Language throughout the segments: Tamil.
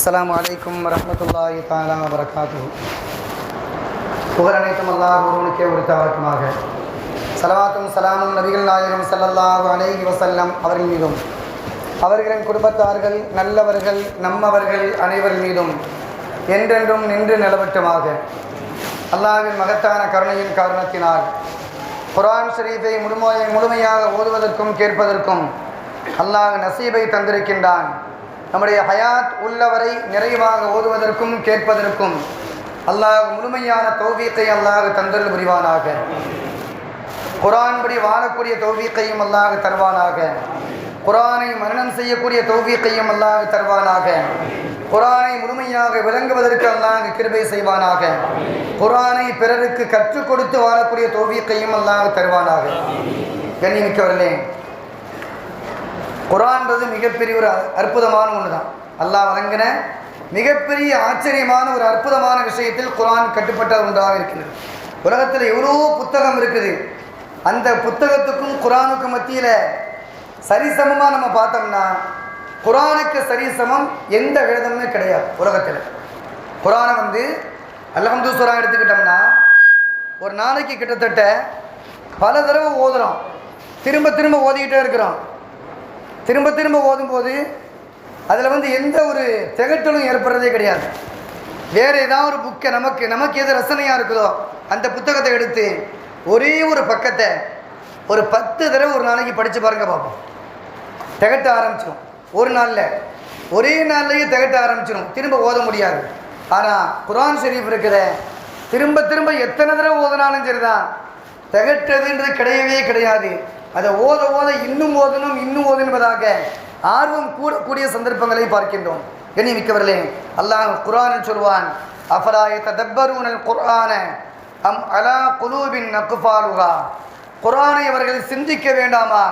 அஸ்லாம் அலைக்கும் வரமத்துல்லாஹி தாலா வரகாத்து புகழ் அனைத்தும் அல்லாஹ் ஒருவனுக்கே உரித்தாவட்டுமாக சலவாத்தும் சலாமும் நபிகள் நாயகம் சல்லல்லாஹு அலைஹி வசல்லம் அவர்கள் மீதும். அவர்களின் குடும்பத்தார்கள் நல்லவர்கள் நம்மவர்கள் அனைவர் மீதும் என்றென்றும் நின்று நிலவட்டுமாக. அல்லாஹ்வின் மகத்தான கருணையின் காரணத்தினால் குரான் ஷரீஃபை முழுமையை முழுமையாக ஓதுவதற்கும் கேட்பதற்கும் அல்லாஹ் நசீபை தந்திருக்கின்றான். நம்முடைய ஹயாத் உள்ளவரை நிறைவாக ஓதுவதற்கும் கேட்பதற்கும் அல்லாஹ் முழுமையான தௌவியத்தை அல்லாஹ் தந்தல் புரிவானாக. குரான்படி வாழக்கூடிய தௌவியத்தையும் அல்லாஹ் தருவானாக. குரானை மரணம் செய்யக்கூடிய தௌவியத்தையும் அல்லாஹ் தருவானாக. குரானை முழுமையாக விளங்குவதற்கு அல்லாஹ் கிருபை செய்வானாக. குரானை பிறருக்கு கற்றுக் கொடுத்து வாழக்கூடிய தோவியத்தையும் அல்லாஹ் தருவானாக. கண்ணிமிக்கவர்களே குரான்றது மிகப்பெரிய ஒரு அற்புதமான ஒன்று தான் அல்லாஹ் வழங்கின மிகப்பெரிய ஆச்சரியமான ஒரு அற்புதமான விஷயத்தில் குரான் கட்டுப்பட்ட ஒன்றாக இருக்கிறது உலகத்தில் எவ்வளோ புத்தகம் இருக்குது. அந்த புத்தகத்துக்கும் குரானுக்கும் மத்தியில் சரிசமமாக நம்ம பார்த்தோம்னா குரானுக்கு சரிசமம் எந்த வேதமுமே கிடையாது உலகத்தில். குரானை வந்து அல்ஹம்து சுரா எடுத்துக்கிட்டோம்னா ஒரு நாளைக்கு கிட்டத்தட்ட பல தடவை ஓதுகிறோம் திரும்ப திரும்ப ஓதிக்கிட்டே இருக்கிறோம். திரும்ப திரும்ப ஓதும்போது அதில் வந்து எந்த ஒரு திகட்டலும் ஏற்படுறதே கிடையாது. வேறு ஏதாவது ஒரு புக்கை நமக்கு நமக்கு எது ரசனையாக இருக்குதோ அந்த புத்தகத்தை எடுத்து ஒரே ஒரு பக்கத்தை ஒரு பத்து தடவை ஒரு நாளைக்கு படித்து பாருங்க பார்ப்போம் திகட்ட ஆரம்பிச்சிடும் ஒரு நாளில் ஒரே நாள்லேயே திகட்ட ஆரம்பிச்சிடும் திரும்ப ஓத முடியாது. ஆனால் குரான் ஷெரீஃப் இருக்கிற திரும்ப திரும்ப எத்தனை தடவை ஓதுனாலும் சரிதான். திகட்டதுன்றது கிடையவே கிடையாது. அதை ஓத ஓத இன்னும் ஓதணும் இன்னும் ஓது என்பதாக ஆர்வம் கூடக்கூடிய சந்தர்ப்பங்களை பார்க்கின்றோம். கண்ணி மிக்கவர்களே அல்லாஹ் குரானில் சொல்வான் அஃபராய ததப்பருனல் குர்ஆன அம் அலா குலூபின் நக்குஃபாலுகா குரானை அவர்கள் சிந்திக்க வேண்டாமா?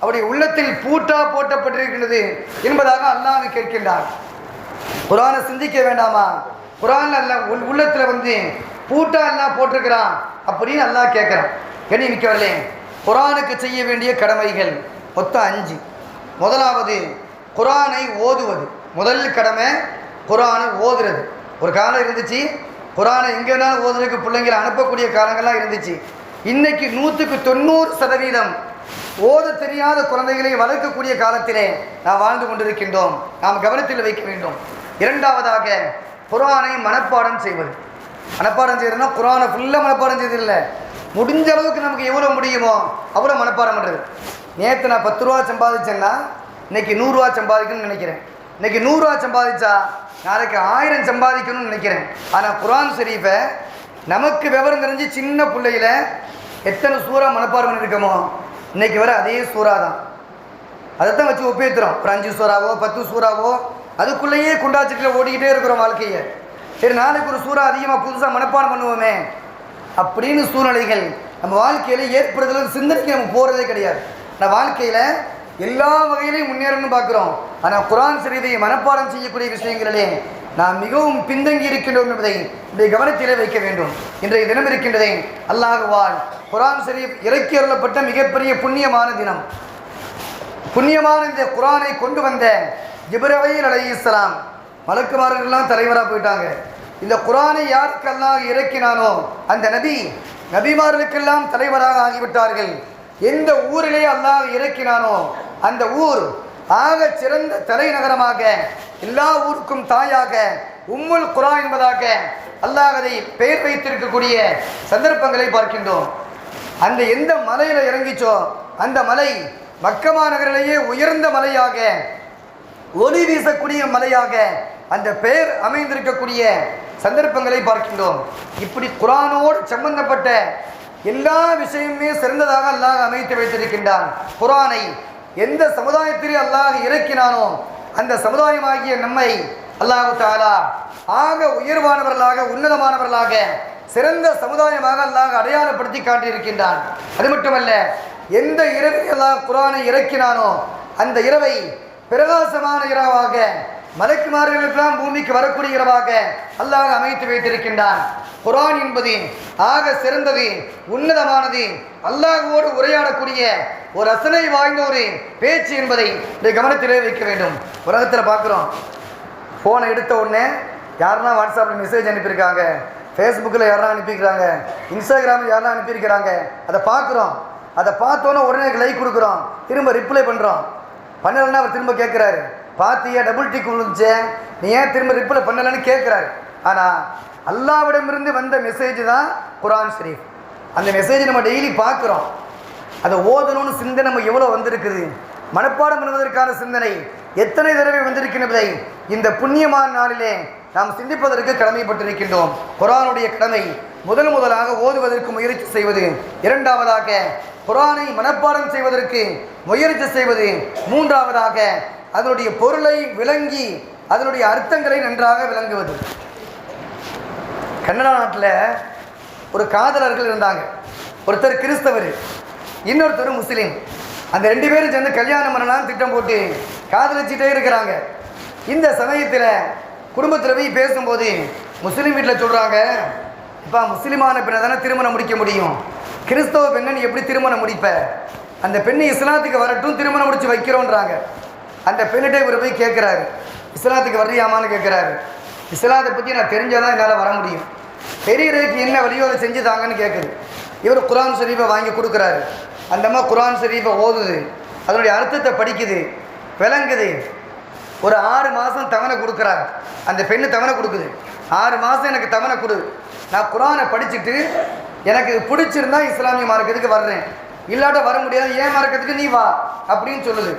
அவருடைய உள்ளத்தில் பூட்டா போட்டப்பட்டிருக்கின்றது என்பதாக அல்லாஹ் கேட்கின்றார் குரானை சிந்திக்க வேண்டாமா? குரான் அல்ல உள் உள்ளத்தில் வந்து பூட்டா எல்லாம் போட்டிருக்கிறான் அப்படின்னு அல்லாஹ் கேட்குறான். கண்ணி மிக்கவர்களே குரானுக்கு செய்ய வேண்டிய கடமைகள். மொத்தம் அஞ்சு. முதலாவது குரானை ஓதுவது. முதல் கடமை குரானை ஓதுறது. ஒரு காலம் இருந்துச்சு குரானை எங்கே இருந்தாலும் ஓதுறதுக்கு பிள்ளைங்களை அனுப்பக்கூடிய காலங்கள்லாம் இருந்துச்சு. இன்னைக்கு நூற்றுக்கு தொண்ணூறு சதவீதம் ஓத தெரியாத குழந்தைகளை வளர்க்கக்கூடிய காலத்திலே நாம் வாழ்ந்து கொண்டிருக்கின்றோம். நாம் கவனத்தில் வைக்க வேண்டும். இரண்டாவதாக குரானை மனப்பாடம் செய்வது. மனப்பாடம் செய்யறதுனா குரானை ஃபுல்லாக மனப்பாடம் செய்ததில்லை முடிஞ்ச அளவுக்கு நமக்கு எவ்வளோ முடியுமோ அவ்வளோ மனப்பாடம் பண்ணுறது நேற்று நான் பத்து ரூபா சம்பாதிச்சேன்னா இன்னைக்கு நூறுரூவா சம்பாதிக்கணும்னு நினைக்கிறேன். இன்னைக்கு நூறுரூவா சம்பாதிச்சா நாளைக்கு ஆயிரம் சம்பாதிக்கணும்னு நினைக்கிறேன். ஆனால் குரான் ஷெரீஃபை நமக்கு விவரம் தெரிஞ்சு சின்ன பிள்ளையில் எத்தனை சூறா மனப்பாடம் பண்ணியிருக்கோமோ இன்னைக்கு வர அதே சூறா தான் அதை தான் வச்சு ஒப்பேத்துறோம் ஒரு அஞ்சு சூறாவோ பத்து சூறாவோ அதுக்குள்ளேயே குண்டாச்சிக்கில் ஓடிக்கிட்டே இருக்கிறோம் வாழ்க்கையை. சரி நாளைக்கு ஒரு சூறா அதிகமாக புதுசாக மனப்பாடம் பண்ணுவோமே அப்படின்னு சூழ்நிலைகள் நம்ம வாழ்க்கையில் ஏற்படுதல் சிந்தனைக்கு நம்ம போகிறதே கிடையாது. நம்ம வாழ்க்கையில் எல்லா வகையிலையும் முன்னேறணும்னு பார்க்குறோம். ஆனால் குரான் சரிதை மனப்பாடம் செய்யக்கூடிய விஷயங்களிலே நாம் மிகவும் பின்தங்கி இருக்கின்றோம் என்பதை இன்றைய கவனத்திலே வைக்க வேண்டும். இன்றைய தினம் இருக்கின்றதை அல்லாஹுவால் குரான் சரீப் இறக்கி அருளப்பட்ட மிகப்பெரிய புண்ணியமான தினம். புண்ணியமான இந்த குரானை கொண்டு வந்த ஜிப்ரவையில் அலை இஸ்லாம் மலக்குமார்கள்லாம் தலைவராக போயிட்டாங்க. இந்த குரானை யாருக்கெல்லாம் இறக்கினானோ அந்த நபி நபிமார்களுக்கெல்லாம் தலைவராக ஆகிவிட்டார்கள். எந்த ஊரிலே அல்லாஹ் இறக்கினானோ அந்த ஊர் ஆக சிறந்த தலைநகரமாக எல்லா ஊருக்கும் தாயாக உம்முல் குரா என்பதாக அல்லாஹ் அதை பெயர் வைத்திருக்கக்கூடிய சந்தர்ப்பங்களை பார்க்கின்றோம். அந்த எந்த மலையில் இறங்கிச்சோ அந்த மலை மக்கமா நகரிலேயே உயர்ந்த மலையாக ஒளி வீசக்கூடிய மலையாக அந்த பெயர் அமைந்திருக்கக்கூடிய சந்தர்ப்பங்களை பார்க்கின்றோம். இப்படி குரானோடு சம்பந்தப்பட்ட எல்லா விஷயமுமே சிறந்ததாக அல்லாஹ் அமைத்து வைத்திருக்கின்றான். குரானை எந்த சமுதாயத்திலே அல்லாஹ் இறக்கினானோ அந்த சமுதாயமாகிய நம்மை அல்லாஹு தாலா ஆக உயர்வானவர்களாக உன்னதமானவர்களாக சிறந்த சமுதாயமாக அல்லாஹ் அடையாளப்படுத்தி காட்டியிருக்கின்றான். அது மட்டுமல்ல எந்த இரவில் அல்லாஹ் குரானை இறக்கினானோ அந்த இரவை பிரகாசமான இரவாக மலக்குமார்களுக்கெல்லாம் பூமிக்கு வரக்கூடியவராக அல்லாஹ் அமைத்து வைத்திருக்கின்றான். குரான் என்பது ஆக சிறந்தது உன்னதமானது. அல்லாஹோடு உரையாடக்கூடிய ஒரு ரசனை வாய்ந்த ஒரு பேச்சு என்பதை இந்த கவனத்திலே வைக்க வேண்டும். உலகத்தில் பார்க்குறோம். ஃபோனை எடுத்த உடனே யாருன்னா வாட்ஸ்அப்பில் மெசேஜ் அனுப்பியிருக்காங்க. ஃபேஸ்புக்கில் யாரெல்லாம் அனுப்பியிருக்கிறாங்க. இன்ஸ்டாகிராமில் யாரெல்லாம் அனுப்பியிருக்கிறாங்க. அதை பார்க்குறோம். அதை பார்த்தோன்னே உடனே லைக் கொடுக்குறோம். திரும்ப ரிப்ளை பண்ணுறோம் பண்ணலைன்னா அவர் திரும்ப கேட்குறாரு. பார்த்தியா டபுள் டிக் விழுந்துச்சேன் நீ ஏன் திரும்ப ரிப்பில் பண்ணலைன்னு கேட்குறாரு. ஆனால் அல்லாவிடமிருந்து வந்த மெசேஜ் தான் குரான் ஷரீஃப். அந்த மெசேஜ் நம்ம டெய்லி பார்க்குறோம். அதை ஓதணும்னு சிந்தனை நம்ம எவ்வளோ வந்திருக்குது? மனப்பாடம் பண்ணுவதற்கான சிந்தனை எத்தனை தடவை வந்திருக்கின்றதை இந்த புண்ணியமான நாளிலே நாம் சிந்திப்பதற்கு கடமைப்பட்டிருக்கின்றோம். குரானுடைய கடமை முதல் முதலாக ஓதுவதற்கு முயற்சி செய்வது. இரண்டாவதாக குரானை மனப்பாடம் செய்வதற்கு முயற்சி செய்வது. மூன்றாவதாக அதனுடைய பொருளை விளங்கி அதனுடைய அர்த்தங்களை நன்றாக விளங்குவது. கன்னடா நாட்டில் ஒரு காதலர்கள் இருந்தாங்க. ஒருத்தர் கிறிஸ்தவர் இன்னொருத்தர் முஸ்லீம். அந்த ரெண்டு பேரும் சேர்ந்து கல்யாணம் பண்ணலாம் திட்டம் போட்டு காதலிச்சிட்டே இருக்கிறாங்க. இந்த சமயத்தில் குடும்பத்தில் போய் பேசும்போது முஸ்லீம் வீட்டில் சொல்கிறாங்க இப்போ முஸ்லீமான பெண்ணை தானே திருமணம் முடிக்க முடியும்? கிறிஸ்தவ பெண்ணை நீ எப்படி திருமணம் முடிப்ப? அந்த பெண்ணு இஸ்லாத்துக்கு வரட்டும் திருமணம் முடித்து வைக்கிறோன்றாங்க. அந்த பெண்ணிட்ட இவர் போய் கேட்குறாரு. இஸ்லாத்துக்கு வர்றியாமான்னு கேட்குறாரு. இஸ்லாத்தை பற்றி நான் தெரிஞ்சாதான் என்னால் வர முடியும். பெரியவருக்கு என்ன வழியோ அதை செஞ்சு தாங்கன்னு கேட்குது இவர் குரான் ஷரீஃபை வாங்கி கொடுக்குறாரு. அந்த அம்மா குரான் ஷரீஃபை ஓதுது. அதனுடைய அர்த்தத்தை படிக்குது. விளங்குது. ஒரு ஆறு மாதம் தவணை கொடுக்குறாரு அந்த பெண்ணு தவணை கொடுக்குது. ஆறு மாதம் எனக்கு தவணை கொடு. நான் குரானை படிச்சுட்டு எனக்கு பிடிச்சிருந்தா இஸ்லாமிய மார்க்கத்துக்கு வர்றேன். இல்லாட்ட வர முடியாது. ஏன் மார்க்கத்துக்கு நீ வா அப்படின்னு சொல்லுது.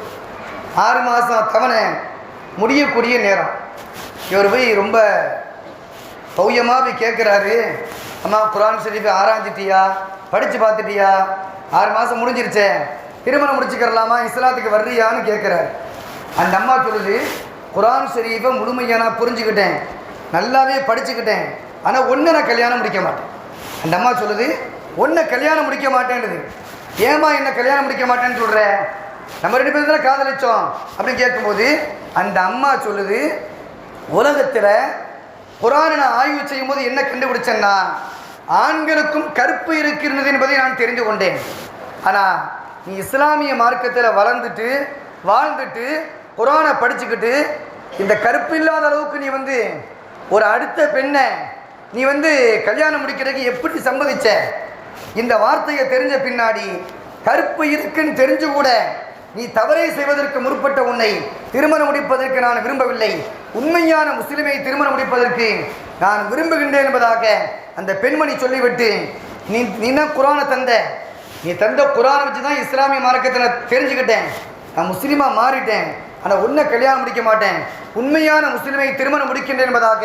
ஆறு மாதம் தவணை முடியக்கூடிய நேரம். இவர் போய் ரொம்ப பௌயமாக போய் கேட்குறாரு அம்மா குரான் ஷரீஃபை ஆராய்ஞ்சிட்டியா? படித்து பார்த்துட்டியா? ஆறு மாதம் முடிஞ்சிருச்சே. திருமணம் முடிச்சுக்கிறலாமா? இஸ்லாத்துக்கு வர்றியான்னு கேட்குறாரு அந்த அம்மா சொல்லுது குரான் ஷெரீஃபை முழுமையாக நான் புரிஞ்சுக்கிட்டேன். நல்லாவே படிச்சுக்கிட்டேன். ஆனால் ஒன்று நான் கல்யாணம் முடிக்க மாட்டேன். அந்த அம்மா சொல்லுது ஒன்றை கல்யாணம் முடிக்க மாட்டேன்னுது. ஏமா என்ன கல்யாணம் முடிக்க மாட்டேன்னு சொல்கிற நம்ம ரெண்டு பேரும் தானே காதலிச்சோம்? அப்படின்னு கேட்கும்போது அந்த அம்மா சொல்லுது உலகத்தில் குரானை நான் ஆய்வு செய்யும்போது என்ன கண்டுபிடிச்சேன்னா ஆண்களுக்கும் கருப்பு இருக்கிறது என்பதை நான் தெரிந்து கொண்டேன். ஆனால் நீ இஸ்லாமிய மார்க்கத்தில் வளர்ந்துட்டு வாழ்ந்துட்டு குரானை படிச்சுக்கிட்டு இந்த கருப்பு இல்லாத அளவுக்கு நீ வந்து ஒரு அடுத்த பெண்ணை நீ வந்து கல்யாணம் முடிக்கிறதுக்கு எப்படி சம்மதிச்ச? இந்த வார்த்தையை தெரிஞ்ச பின்னாடி கருப்பு இருக்குன்னு தெரிஞ்சு கூட நீ தவறை செய்வதற்கு முற்பட்ட உன்னை திருமணம் முடிப்பதற்கு நான் விரும்பவில்லை. உண்மையான முஸ்லிமை திருமணம் முடிப்பதற்கு நான் விரும்புகின்றேன் என்பதாக அந்த பெண்மணி சொல்லிவிட்டு நீ நீ தான் குரானை தந்த. நீ தந்த குரானை வச்சு தான் இஸ்லாமிய மார்க்கத்தை நான் தெரிஞ்சுக்கிட்டேன். நான் முஸ்லீமாக மாறிட்டேன். ஆனால் உன்னை கல்யாணம் முடிக்க மாட்டேன். உண்மையான முஸ்லிமை திருமணம் முடிக்கின்றேன் என்பதாக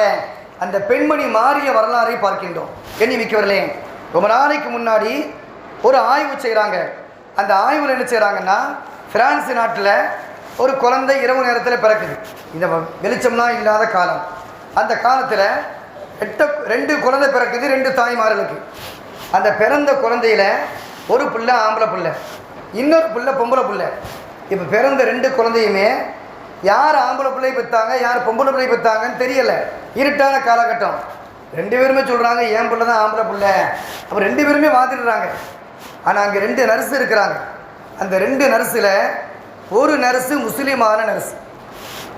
அந்த பெண்மணி மாறிய வரலாறை பார்க்கின்றோம். எண்ணி மிக்கவர்களே ரொம்ப நாளைக்கு முன்னாடி ஒரு ஆய்வு செய்கிறாங்க அந்த ஆய்வில் என்ன செய்கிறாங்கன்னா பிரான்ஸ் நாட்டில் ஒரு குழந்தை இரவு நேரத்தில் பிறக்குது. இந்த வெளிச்சம்லாம் இல்லாத காலம். அந்த காலத்தில் எட்ட ரெண்டு குழந்தை பிறக்குது ரெண்டு தாய்மார்களுக்கு. அந்த பிறந்த குழந்தையில் ஒரு பிள்ளை ஆம்பளை பிள்ளை. இன்னொரு பிள்ளை பொம்பளை பிள்ளை. இப்போ பிறந்த ரெண்டு குழந்தையுமே யார் ஆம்பளை பிள்ளை பெற்றாங்க யார் பொம்பளை பிள்ளை பெற்றாங்கன்னு தெரியலை. இருட்டான காலகட்டம். ரெண்டு பேருமே சொல்கிறாங்க என் பிள்ளை தான் ஆம்பளை பிள்ளை? அப்போ ரெண்டு பேருமே வாதிடுறாங்க. ஆனால் அங்கே ரெண்டு நர்ஸ் இருக்கிறாங்க. அந்த ரெண்டு நர்ஸில் ஒரு நர்ஸு முஸ்லீமான நர்ஸ்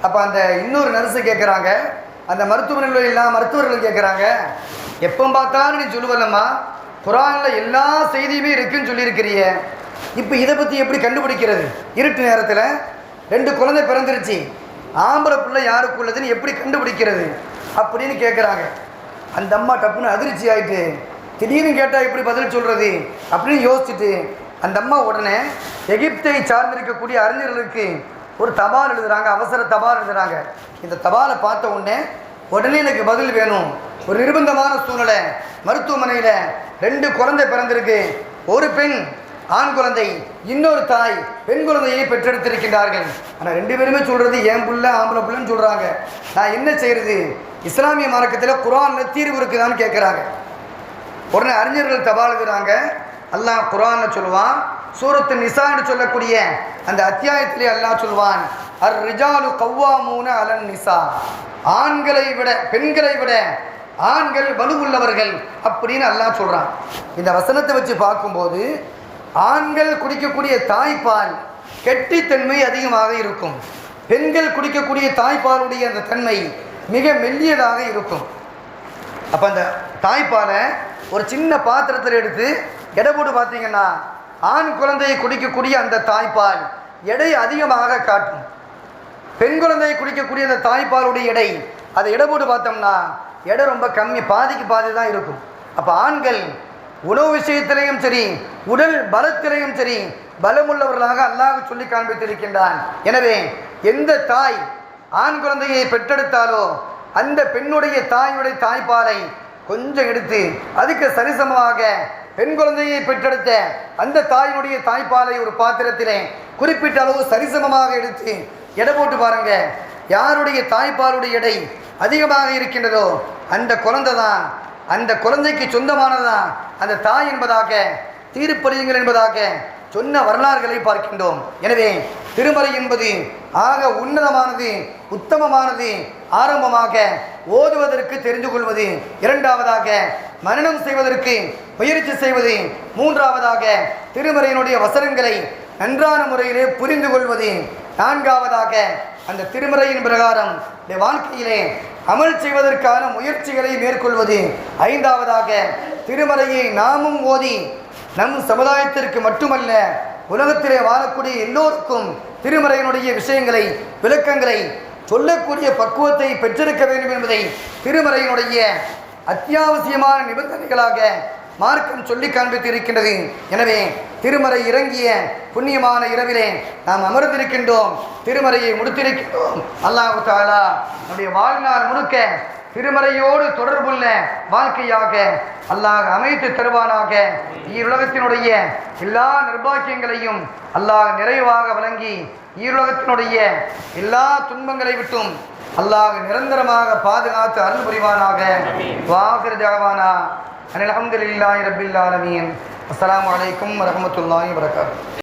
அப்போ அந்த இன்னொரு நர்ஸு கேட்குறாங்க அந்த மருத்துவமனையில் எல்லா மருத்துவர்களும் கேட்குறாங்க எப்போ பார்த்தாலும் நீ சொல்லுவலம்மா குரானில் எல்லா செய்தியுமே இருக்குன்னு சொல்லியிருக்கிறிய. இப்போ இதை பற்றி எப்படி கண்டுபிடிக்கிறது? இருட்டு நேரத்தில் ரெண்டு குழந்தை பிறந்துருச்சு ஆம்பளை பிள்ளை யாருக்குள்ளதுன்னு எப்படி கண்டுபிடிக்கிறது அப்படின்னு கேட்குறாங்க அந்த அம்மா டப்புன்னு அதிர்ச்சி ஆகிட்டு திடீர்னு கேட்டால் எப்படி பதில் சொல்கிறது அப்படின்னு யோசிச்சுட்டு அந்த அம்மா உடனே எகிப்தை சார்ந்திருக்கக்கூடிய அறிஞர்களுக்கு ஒரு தபால் எழுதுகிறாங்க அவசர தபால் எழுதுகிறாங்க இந்த தபாலை பார்த்த உடனே உடனே எனக்கு பதில் வேணும். ஒரு நிர்பந்தமான சூழ்நிலை. மருத்துவமனையில் ரெண்டு குழந்தை பிறந்திருக்கு. ஒரு பெண் ஆண் குழந்தை இன்னொரு தாய் பெண் குழந்தையை பெற்றெடுத்திருக்கின்றார்கள். ஆனால் ரெண்டு பேருமே சொல்கிறது என் பிள்ளை ஆம்பளை பிள்ளைன்னு சொல்கிறாங்க நான் என்ன செய்கிறது இஸ்லாமிய மார்க்கத்தில் குரானில் தீர்வு இருக்குதான்னு கேட்குறாங்க உடனே அறிஞர்கள் தபால் அல்லாஹ் குரான்னு சொல்லுவான் சூரத்து நிசான்னு சொல்லக்கூடிய அந்த அத்தியாயத்திலே அல்லாஹ் சொல்வான் அர் ரிஜாலு கவ்வாமூன அலன் நிசா. ஆண்களை விட பெண்களை விட ஆண்கள் வலுவுள்ளவர்கள் அப்படின்னு அல்லாஹ் சொல்கிறான் இந்த வசனத்தை வச்சு பார்க்கும்போது ஆண்கள் குடிக்கக்கூடிய தாய்ப்பால் கெட்டித்தன்மை அதிகமாக இருக்கும். பெண்கள் குடிக்கக்கூடிய தாய்ப்பாலுடைய அந்த தன்மை மிக மெல்லியதாக இருக்கும். அப்போ அந்த தாய்ப்பாலை ஒரு சின்ன பாத்திரத்தில் எடுத்து எடை போட்டு பார்த்தீங்கன்னா ஆண் குழந்தையை குடிக்கக்கூடிய அந்த தாய்ப்பால் எடை அதிகமாக காட்டும். பெண் குழந்தையை குடிக்கக்கூடிய அந்த தாய்ப்பாலுடைய எடை அதை எடை போட்டு பார்த்தோம்னா எடை ரொம்ப கம்மி பாதிக்கு பாதி தான் இருக்கும். அப்போ ஆண்கள் உணவு விஷயத்திலையும் சரி உடல் பலத்திலையும் சரி பலமுள்ளவர்களாக அல்லாஹ் சொல்லி காண்பித்திருக்கின்றான். எனவே எந்த தாய் ஆண் குழந்தையை பெற்றெடுத்தாலோ அந்த பெண்ணுடைய தாயுடைய தாய்ப்பாலை கொஞ்சம் எடுத்து அதுக்கு சரிசமமாக பெண் குழந்தையை பெற்றெடுத்த அந்த தாயினுடைய தாய்ப்பாலை ஒரு பாத்திரத்திலே குறிப்பிட்ட அளவு சரிசமமாக எடுத்து எடை போட்டு பாருங்க. யாருடைய தாய்ப்பாலுடைய எடை அதிகமாக இருக்கின்றதோ அந்த குழந்தை தான். அந்த குழந்தைக்கு சொந்தமானதுதான் அந்த தாய் என்பதாக தீர்ப்பளியுங்கள் என்பதாக சொன்ன வரலாறுகளை பார்க்கின்றோம். எனவே திருமறை என்பது ஆக உன்னதமானது உத்தமமானது ஆரம்பமாக ஓதுவதற்கு தெரிந்து கொள்வது இரண்டாவதாக மரணம் செய்வதற்கு முயற்சி செய்வது மூன்றாவதாக திருமறையினுடைய வசனங்களை நன்றான முறையிலே புரிந்து கொள்வது. நான்காவதாக அந்த திருமறையின் பிரகாரம் இந்த வாழ்க்கையிலே அமல் செய்வதற்கான முயற்சிகளை மேற்கொள்வது. ஐந்தாவதாக திருமறையை நாமும் ஓதி நம் சமுதாயத்திற்கு மட்டுமல்ல உலகத்திலே வாழக்கூடிய எல்லோருக்கும் திருமறையினுடைய விஷயங்களை விளக்கங்களை சொல்லக்கூடிய பக்குவத்தை பெற்றிருக்க வேண்டும் என்பதை திருமறையினுடைய அத்தியாவசியமான நிபந்தனைகளாக மார்க்கம் சொல்லி காண்பித்து இருக்கின்றது எனவே திருமறை இறங்கிய புண்ணியமான இரவிலே நாம் அமர்ந்திருக்கின்றோம். திருமறையை முடித்திருக்கின்றோம். அல்லாஹு தாலா நம்முடைய வாழ்நாள் முழுக்க திருமறையோடு தொடர்புள்ள வாழ்க்கையாக அல்லாஹ் அமைத்து தருவானாக. ஈருலகத்தினுடைய எல்லா நிர்பாக்கியங்களையும் அல்லாஹ் நிறைவாக வழங்கி ஈருலகத்தினுடைய எல்லா துன்பங்களை விட்டும் அல்லாஹ் நிரந்தரமாக பாதுகாத்து அருள் புரிவானாக. வாகிர் ஜாவானா அனில் அஹமதுல்லாஹி ரபில் ஆலமீன். அஸ்ஸலாமு அலைக்கும் வரஹ்மத்துல்லாஹி வரகாத்துஹு